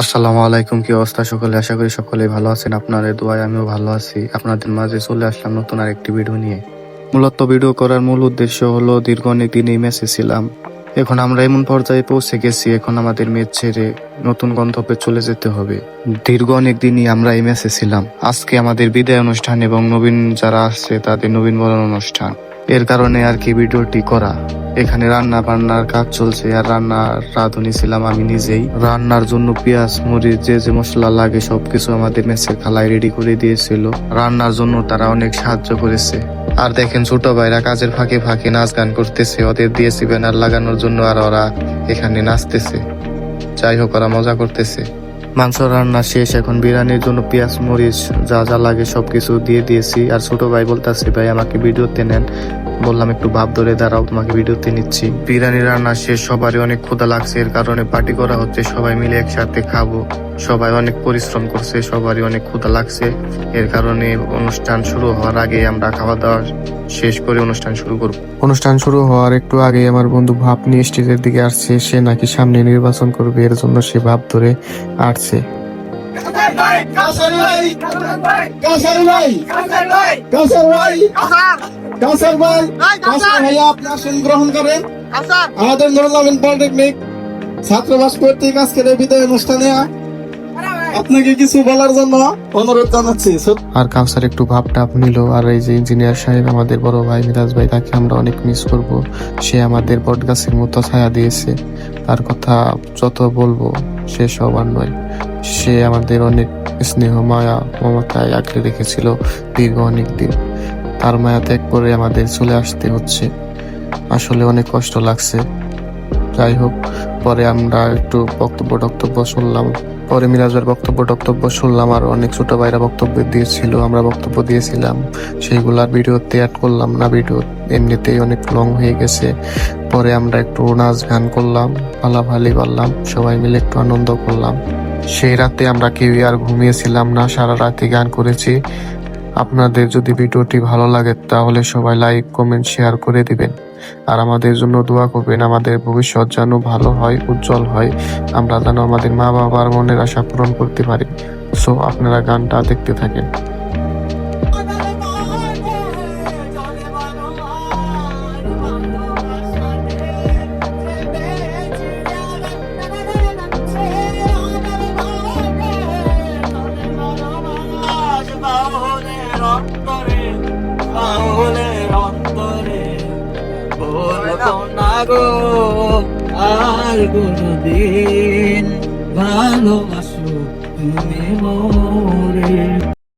আসসালামু আলাইকুম, কি অবস্থা সকলে? আশা করি সকলেই ভালো আছেন। আপনাদের দোয়ায় আমিও ভালো আছি। আপনাদের মাঝে চলে আসলাম নতুন আর একটি ভিডিও নিয়ে। মূলত ভিডিও করার মূল উদ্দেশ্য হলো দীর্ঘ অনেক দিন এই ম্যাচে ছিলাম। এখন আমরা এমন পর্যায়ে পৌঁছে গেছি, এখন আমাদের ম্যাচ ছেড়ে নতুন গন্তব্যে চলে যেতে হবে। দীর্ঘ অনেক দিনই আমরা এই ম্যাচে ছিলাম। আজকে আমাদের বিদায় অনুষ্ঠান এবং নবীন যারা আসছে, তাদের নবীন বরণ অনুষ্ঠান। এর কারণে আর কি ভিডিওটি করা। এখানে রান্না বান্নার কাজ চলছে, আর রান্নার রাঁধুনি ছিলাম আমি নিজেই। রান্নার জন্য পেঁয়াজ, মরিচ, যে যে মশলা লাগে সবকিছু আমাদের মেসের খালায় রেডি করে দিয়েছিল। রান্নার জন্য তারা অনেক সাহায্য করেছে। আর দেখেন ছোট ভাইরা কাজের ফাঁকে ফাঁকে নাচ গান করতেছে, ওদের দিয়েছি ব্যানার লাগানোর জন্য আর ওরা এখানে নাচতেছে। যাই হোক, ওরা মজা করতেছে। মাংস রান্না শেষ, এখন বিরিয়ানির জন্য পেঁয়াজ, মরিচ, যা যা লাগে সবকিছু দিয়ে দিয়েছি। আর ছোট ভাই বলতেছে, ভাই, আমাকে ভিডিওতে নেন। বললাম, একটু ভাব ধরে দাঁড়াও, তোমাকে ভিডিওতে নিচ্ছি। বিরিয়ানি রান্না শেষ, সবারই অনেক ক্ষুধা লাগছে। এর কারণে পার্টি করা হচ্ছে, সবাই মিলে একসাথে খাব। সবাই অনেক পরিশ্রম করছে, সবারই অনেক ক্ষুধা লাগছে। এর কারণে অনুষ্ঠান শুরু হওয়ার আগে আমরা খাওয়া দাওয়া শেষ করে অনুষ্ঠান শুরু করব। অনুষ্ঠান শুরু হওয়ার একটু আগে আমার বন্ধু ভাব নিয়ে স্টেজের দিকে আসছে, সে নাকি সামনে নির্বাচন করবে, এর জন্য সে ভাব ধরে আসছে। নুরুল পলিটেকনিক কর্তৃক আজকের আপনাকে কিছু বলার অনুরোধ জানাচ্ছি আর কাউসার, একটু ভাব টাপ নিল। আর এই যে ইঞ্জিনিয়ার সাহেব, আমাদের বড় ভাই মিরাজ ভাই, তাকে আমরা অনেক মিস করব। সে আমাদের বটগাছের মতো ছায়া দিয়েছে। তার কথা যত বলব, সে সবার নয়। সে আমাদের অনেক স্নেহ, মায়া, মমতায় আঁকড়ে রেখেছিল দীর্ঘ অনেক দিন। তার মায়া ত্যাগ করে আমাদের চলে আসতে হচ্ছে। আসলে অনেক কষ্ট লাগছে। যাই হোক, পরে আমরা একটু বক্তব্য টক্তব্য শুনলাম। পরে মিরাজের বক্তব্য টক্তব্য শুনলাম আর অনেক ছোট ভাইরা বক্তব্য দিয়েছিল, আমরা বক্তব্য দিয়েছিলাম। সেইগুলার ভিডিওতে অ্যাড করলাম না, ভিডিও এমনিতেই অনেক লং হয়ে গেছে। পরে আমরা একটু নাচ গান করলাম ভালাভালি পারলাম সবাই মিলে একটু আনন্দ করলাম। সেই রাতে আমরা কেউই আর ঘুমিয়েছিলাম না, সারা রাতে গান করেছি। আপনাদের যদি ভিডিওটি ভালো লাগে, তাহলে সবাই লাইক, কমেন্ট, শেয়ার করে দিবেন। আর আমাদের জন্য দোয়া করবেন, আমাদের ভবিষ্যৎ যেন ভালো হয়, উজ্জ্বল হয়। আমরা যেন আমাদের মা বাবার মনের আশা পূরণ করতে পারি। সো আপনারা গানটা দেখতে থাকেন। আর কোনদিন ভালোবাসো তুমি মোরে।